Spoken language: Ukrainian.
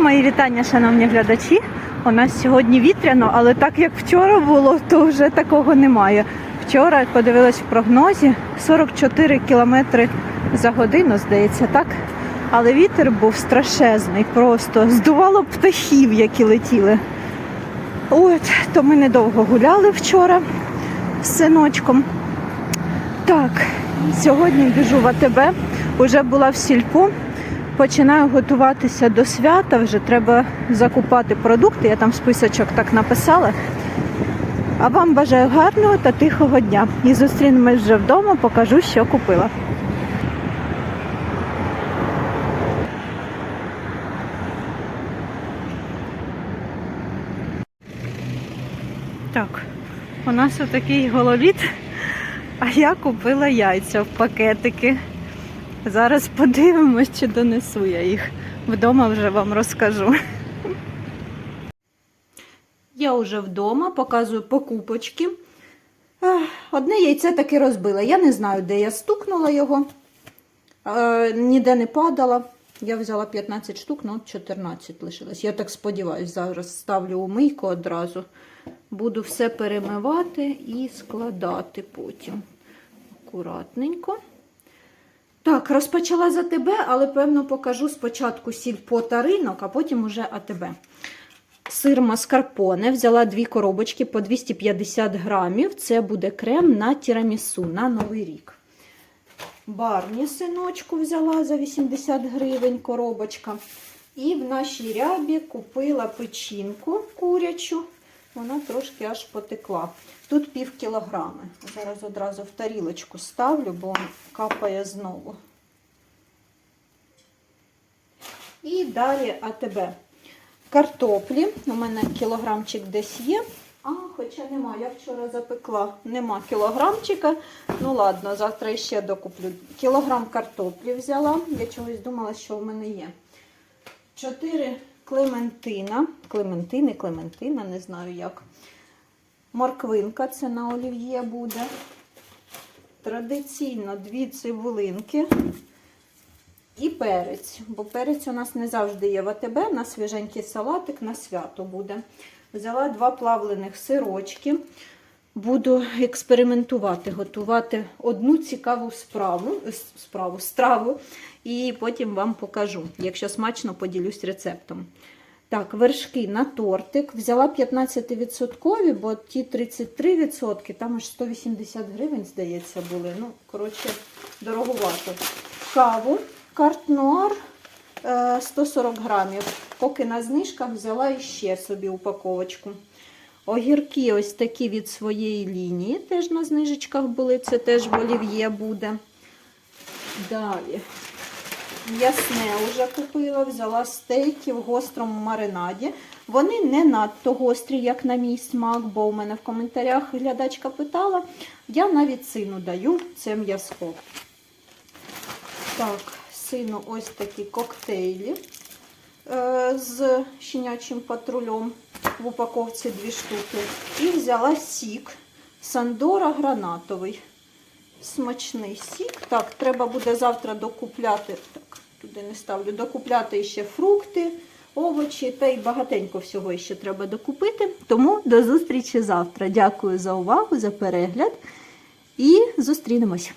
Мої вітання, шановні глядачі. У нас сьогодні вітряно, але так як вчора було, то вже такого немає. Вчора подивилась в прогнозі 44 кілометри за годину, здається, так. Але вітер був страшезний, просто здувало птахів, які летіли. От, то ми недовго гуляли вчора з синочком. Так, сьогодні біжу в АТБ, вже була в сільпо. Починаю готуватися до свята, вже треба закупати продукти. Я там списочок так написала. А вам бажаю гарного та тихого дня. І зустрінемось вже вдома, покажу, що купила. Так, у нас отакий гололіт, а я купила яйця в пакетики. Зараз подивимось, чи донесу я їх. Вдома вже вам розкажу. Я вже вдома показую покупочки. Одне яйце таки розбила. Я не знаю, де я стукнула його. Ніде не падала. Я взяла 15 штук, ну 14 лишилось. Я так сподіваюся, зараз ставлю у мийку одразу. Буду все перемивати і складати потім. Акуратненько. Так, розпочала за тебе, але певно покажу спочатку сільпо та ринок, а потім уже АТБ. Сир маскарпоне. Взяла дві коробочки по 250 грамів. Це буде крем на тірамісу на Новий рік. Барні синочку взяла за 80 гривень коробочка. І в нашій рябі купила печінку курячу. Вона трошки аж потекла. Тут пів кілограми. Зараз одразу в тарілочку ставлю, бо капає знову. І далі АТБ. Картоплі. У мене кілограмчик десь є. А, хоча нема, я вчора запекла. Нема кілограмчика. Ну ладно, завтра ще докуплю. Кілограм картоплі взяла. Я чогось думала, що в мене є. Чотири клементина. Клементини, клементина, не знаю як. Морквинка, це на олів'є буде. Традиційно дві цибулинки і перець. Бо перець у нас не завжди є в АТБ, на свіженький салатик на свято буде. Взяла два плавлених сирочки. Буду експериментувати, готувати одну цікаву справу, справу, страву, і потім вам покажу. Якщо смачно, поділюсь рецептом. Так, вершки на тортик. Взяла 15%, бо ті 33%, там аж 180 гривень, здається, були. Ну, коротше, дороговато. Каву, картнуар 140 грамів. Поки на знижках взяла іще собі упаковочку. Огірки ось такі від своєї лінії. Теж на знижечках були. Це теж в олів'є буде. Далі. Ясне вже купила, взяла стейки в гострому маринаді. Вони не надто гострі, як на мій смак, бо у мене в коментарях глядачка питала. Я навіть сину даю це м'язко. Так, сину ось такі коктейлі е, з щенячим патрулем в упаковці дві штуки. І взяла сік Сандора гранатовий. Смачний сік. Так, треба буде завтра докупляти. Так, туди не ставлю, докупляти ще фрукти, овочі та й багатенько всього ще треба докупити. Тому до зустрічі завтра. Дякую за увагу, за перегляд і зустрінемось.